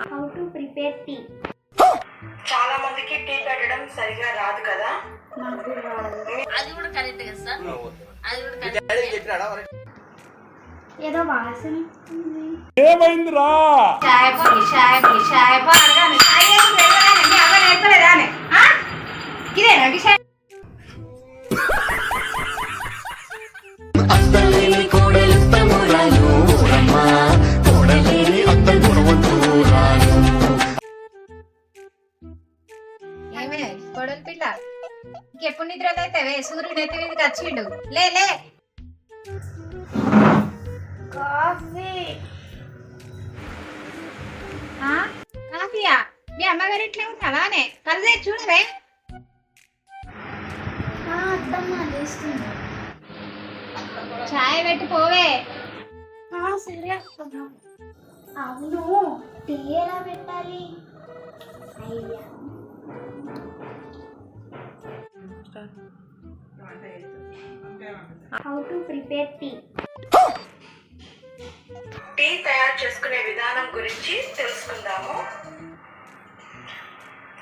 How to prepare tea చాలా మందికి tea పెట్టడం సరిగా రాదు కదా? అది కూడా కరెక్ట్ కదా సార్? అది కూడా కరెక్ట్ ఏదో వాసన ఏమైంది రా చాయ్ పొడి చాయ్ పొడి చాయ్ పొడి చాయ్ అవ్వ నేర్పలేదా ఇదేనా లేతావే సూర్యుడు ఎత్తి మీదకి వచ్చిండు లే లే. కాఫీ? కాఫీయా? మీ అమ్మగారు ఇట్లే ఉన్నావానే కలిసే చూడవే. చాయ్ పెట్టి పోవే. సరే అవును టీ ఎలా పెట్టాలి? అయ్యా. How to prepare tea tea తయారు చేసుకునే విధానం గురించి తెలుసుకుందాము.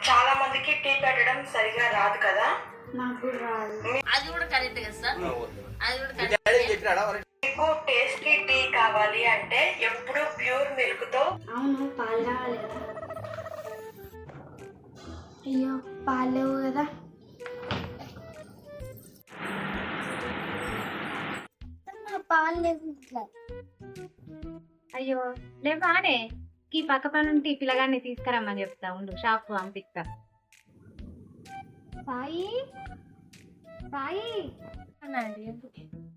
చాలా మందికి టీ పెట్టడం సరిగా రాదు కదా? నాకు రాదు. అది కూడా కరెక్ట్ కదా సార్? అది కూడా? మీకు టేస్టీ టీ కావాలి అంటే ఎప్పుడు ప్యూర్ మిల్క్తో అవును పాలు కావాలి అయ్యో పాలు కదా. పాలు లేవు ఇంట్లో. అయ్యో లేవానే ఈ పక్క పని ఉంటే ఈ పిల్లగాన్ని తీసుకురమ్మని చెప్తా ఉండు షాప్ పంపిస్తా. సాయి సాయి.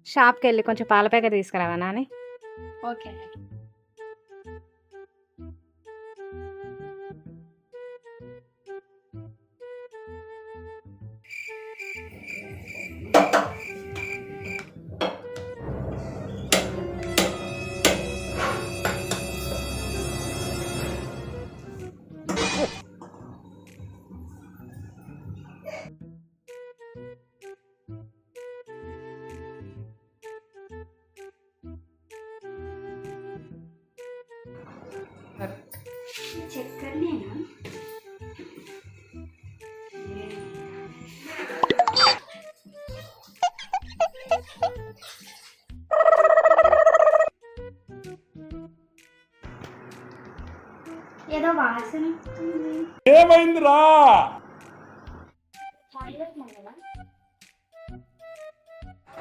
షాప్కి వెళ్ళి కొంచెం పాల ప్యాకెట్ తీసుకురావా నాని? ఓకే. చక్కెరనేనా ఏదో వాసన కదా?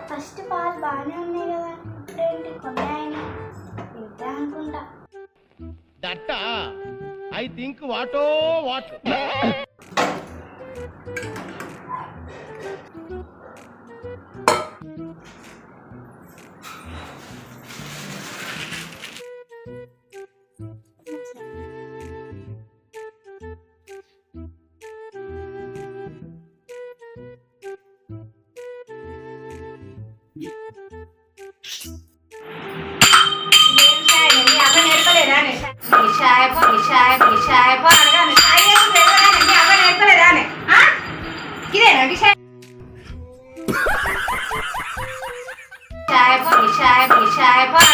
ఫస్ట్ పాలు బాగానే ఉన్నాయి కదా. ఇప్పుడేంటి? కొన్నాయని. ఇంతే అనుకుంటా. దట్ట. ఐ థింక్ వాటో వాట్. చాయ్ పో ఈ చాయ్